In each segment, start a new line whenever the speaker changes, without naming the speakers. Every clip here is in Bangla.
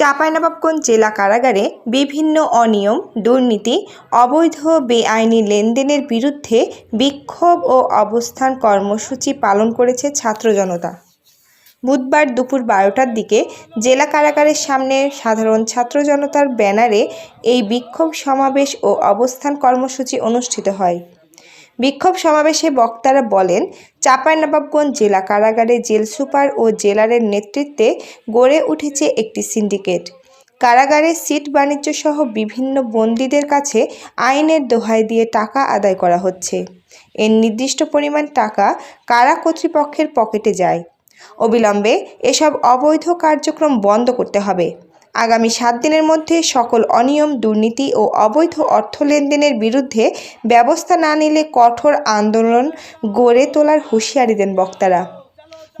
চাঁপাইনবাবগঞ্জ জেলা কারাগারে বিভিন্ন অনিয়ম, দুর্নীতি, অবৈধ বেআইনি লেনদেনের বিরুদ্ধে বিক্ষোভ ও অবস্থান কর্মসূচি পালন করেছে ছাত্র জনতা। বুধবার দুপুর বারোটার দিকে জেলা কারাগারের সামনে সাধারণ ছাত্র জনতার ব্যানারে এই বিক্ষোভ সমাবেশ ও অবস্থান কর্মসূচি অনুষ্ঠিত হয়। বিক্ষোভ সমাবেশে বক্তারা বলেন, চাঁপাইনবাবগঞ্জ জেলা কারাগারে জেল সুপার ও জেলারের নেতৃত্বে গড়ে উঠেছে একটি সিন্ডিকেট। কারাগারে সিট বাণিজ্য সহ বিভিন্ন বন্দীদের কাছে আইনের দোহাই দিয়ে টাকা আদায় করা হচ্ছে। এর নির্দিষ্ট পরিমাণ টাকা কারা কর্তৃপক্ষের পকেটে যায়? অবিলম্বে এসব অবৈধ কার্যক্রম বন্ধ করতে হবে। আগামী সাত দিনের মধ্যে সকল অনিয়ম, দুর্নীতি ও অবৈধ অর্থ লেনদেনের বিরুদ্ধে ব্যবস্থা না নিলে কঠোর আন্দোলন গড়ে তোলার হুঁশিয়ারি দেন বক্তারা।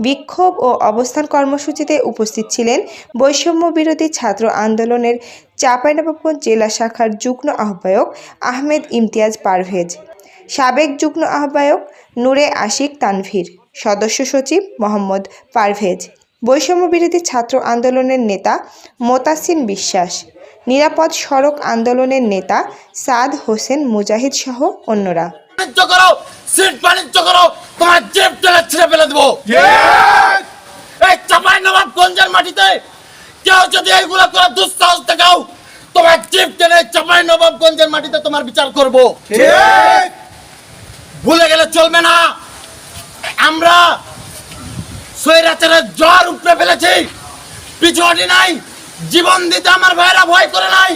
বিক্ষোভ ও অবস্থান কর্মসূচিতে উপস্থিত ছিলেন বৈষম্য বিরোধী ছাত্র আন্দোলনের চাঁপাইনবাবগঞ্জ জেলা শাখার যুগ্ম আহ্বায়ক আহমেদ ইমতিয়াজ পারভেজ, সাবেক যুগ্ম আহ্বায়ক নূরে আশিক তানভীর, সদস্য সচিব মোহাম্মদ পারভেজ। বৈষম্য বিরোধী ছাত্র আন্দোলনের নেতা মোতাসিন বিশ্বাস নিরাপদ সড়ক আন্দোলনের নেতা সাদ হোসেন মুজাহিদ সহ অন্যরা।
বাণিজ্য করো সিট বাণিজ্য করো তোমার জেব টেনে ছিঁড়ে ফেলে দেবো। এই চাপাই নবাবগঞ্জের মাটিতে কেউ যদি এইগুলো করে দুঃসাহস দেখাও তোমার জিপ টেনে চাপাই নবাবগঞ্জের মাটিতে তোমার বিচার করব। ভুলে গেলে চলবে না। আমরা স্বৈরাচারের জ্বর উঠে ফেলেছি। পিছু হটি নাই, জীবন দিতে আমার ভাইরা ভয় করে নাই।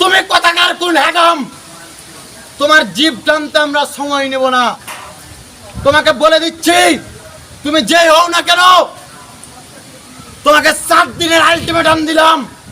তুমি কথাকার কোন হ্যাগম তোমার জীব টানতে আমরা সময় নেব না। তোমাকে বলে দিচ্ছি, তুমি যে হও না কেন, তোমাকে সাত দিনের আলটিমেটাম দিলাম।